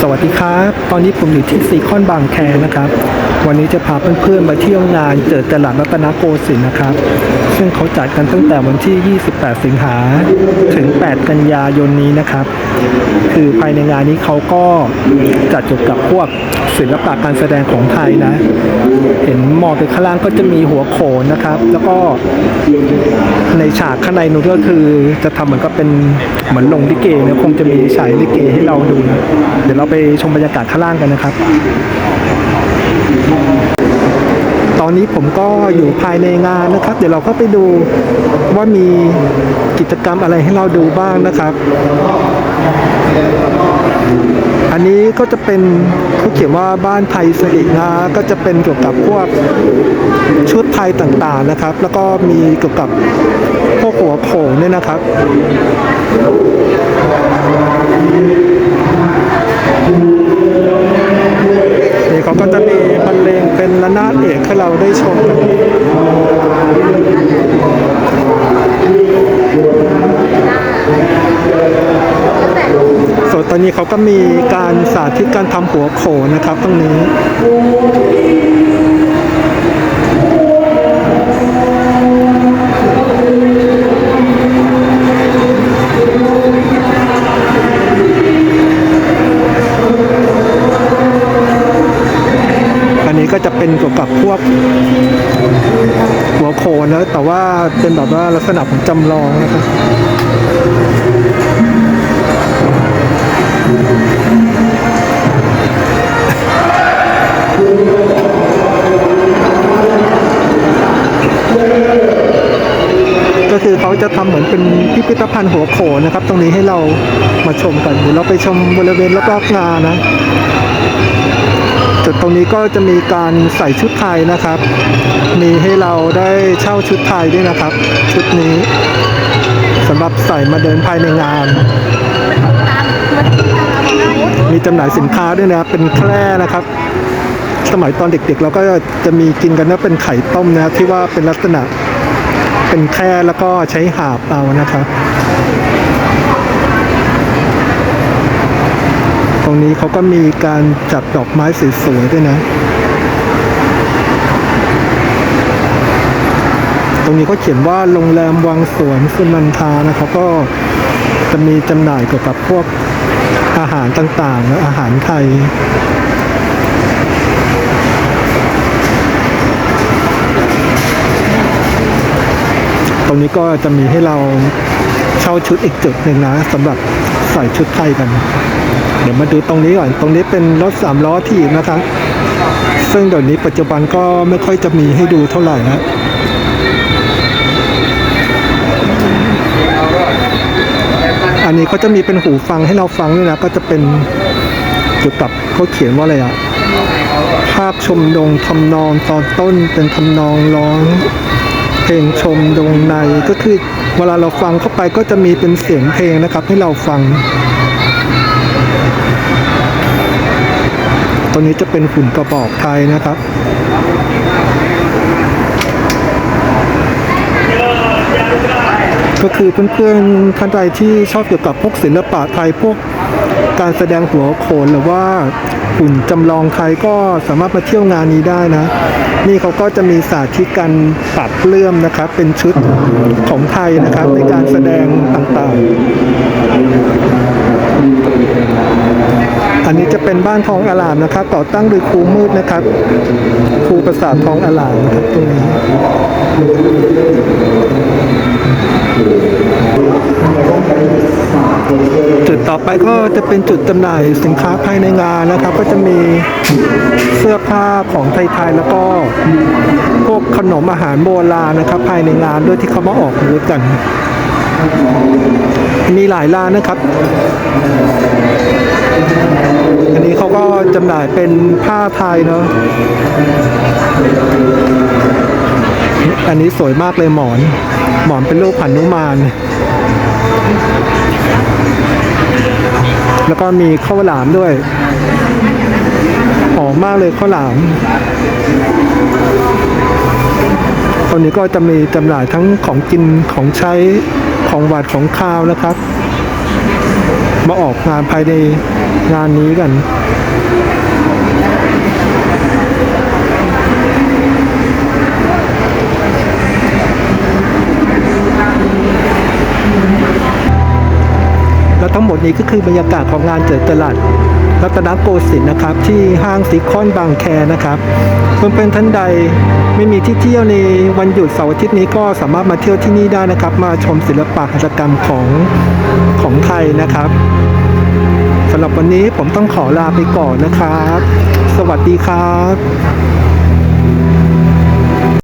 สวัสดีครับ ตอนนี้ผมอยู่ที่ซีคอนบางแคนะครับ วันนี้จะพาเพื่อนๆมาเที่ยวงานเจิดตลาดรัตนโกสินทร์นะครับ ซึ่งเขาจัดกันตั้งแต่วันที่ 28 สิงหาถึง 8 กันยายนนี้นะครับ คือภายในงานนี้เขาก็จัดเกี่ยวกับพวก ศิลปะการแสดงของไทยนะ เห็นมองไปข้างล่างก็จะมีหัวโขนนะครับ แล้วก็ในฉากข้างในนู้นก็คือ จะทำเหมือนกับเป็นเหมือนลงลิเกนะคงจะมีฉายลิเกให้เราดูนะ เดี๋ยวเราไปชมบรรยากาศข้างล่างกันนะครับ ตอนนี้ผมก็อยู่ภายในงานนะครับ เดี๋ยวเราก็ไปดูว่ามีกิจกรรมอะไรให้เราดูบ้างนะครับ อันนี้ก็จะเป็นเขาเขียนว่าบ้านไทยสิรินะก็จะเป็นเกี่ยวกับพวกชุดไทยต่างๆนะครับ แล้วก็มีเกี่ยวกับพวกหัวโขนเนี่ยนะครับนี่เขาก็จะมีบรรเลงเป็นระนาดเอกให้เราได้ชมกันส่วน ตอนนี้เขาก็มีการสาธิตการทำหัวโขนนะครับตรงนี้อันนี้ก็จะเป็นเกี่ยวกับพวกหัวโขนนะแต่ว่าเป็นแบบว่าลักษณะของจำลองนะครับ ก็คือเขาจะทำเหมือนเป็นพิพิธภัณฑ์หัวโขนนะครับ ตรงนี้ให้เรามาชมกันเดี๋ยวเราไปชมบริเวณรอบๆงานนะจุดตรงนี้ก็จะมีการใส่ชุดไทยนะครับ มีให้เราได้เช่าชุดไทยด้วยนะครับ ชุดนี้สำหรับใส่มาเดินภายในงาน จำหน่ายสินค้าด้วยนะครับเป็นแคร่นะครับ สมัยตอนเด็กๆเราก็จะมีกินกันว่าเป็นไข่ต้มนะที่ว่าเป็นลักษณะเป็นแคร่แล้วก็ใช้หาบเอานะครับ ตรงนี้เขาก็มีการจัดดอกไม้สวยๆด้วยนะ ตรงนี้เขาเขียนว่าโรงแรมวังสวนสุนันทานะครับก็จะมีจำหน่ายเกี่ยวกับพวก อาหารต่างๆนะอาหารไทย ตรงนี้ก็จะมีให้เราเช่าชุดอีกจุดหนึ่งนะสำหรับใส่ชุดไทยกัน เดี๋ยวมาดูตรงนี้ก่อน ตรงนี้เป็นรถสามล้อถีบนะครับ ซึ่งเดี๋ยวนี้ปัจจุบันก็ไม่ค่อยจะมีให้ดูเท่าไหร่นะ นี้เขาจะมีเป็นหูฟังให้เราฟังด้วยนะ ก็จะเป็นเกี่ยวกับเขาเขียนว่าอะไรอะภาพชมดงทำนองตอนต้นเป็นทำนองร้อง เพลงชมดงในก็คือเวลาเราฟังเข้าไปก็จะมีเป็นเสียงเพลงนะครับ ให้เราฟังตัวนี้จะเป็นหุ่นกระบอกไทยนะครับ ก็คือเพื่อนๆท่านใดที่ชอบเกี่ยวกับพวกศิลปะไทยพวกการแสดงหัวโขนหรือว่าหุ่นจำลองไทยก็สามารถมาเที่ยวงานนี้ได้นะ นี่เขาก็จะมีสาธิตการปัดเลื่อมนะครับ เป็นชุดของไทยนะครับในการแสดงต่างๆ อันนี้จะเป็นบ้านทองอลามนะครับต่อตั้งโดยครูมืดนะครับครูประสาททองอลามนะครับตรงนี้จุดต่อไปก็จะเป็นจุดจำหน่ายสินค้าภายในงานนะครับ ก็จะมีเสื้อผ้าของไทยๆแล้วก็พวกขนมอาหารโบราณนะครับ ภายในงานด้วยที่เขามาออกบูธกัน มีหลายร้านนะครับ อันนี้เขาก็จำหน่ายเป็นผ้าไทยเนาะ อันนี้สวยมากเลยหมอน หมอนเป็นรูปหันุมาน แล้วก็มีข้าวหลามด้วย หอมมากเลยข้าวหลามตอนนี้ก็จะมีจำหน่ายทั้งของกินของใช้ ของหวานของข้าวนะครับ มาออกงานภายในงานนี้กันและทั้งหมดนี้ก็คือบรรยากาศของงานเจิดตลาด รัตนโกสินทร์นะครับ ที่ห้างซีคอนบางแคนะครับเพื่อนๆท่านใดไม่มีที่เที่ยวในวันหยุดเสาร์อาทิตย์นี้ก็สามารถมาเที่ยวที่นี่ได้นะครับ มาชมศิลปะหัตถกรรมของของไทยนะครับสำหรับวันนี้ผมต้องขอลาไปก่อนนะครับ สวัสดีครับ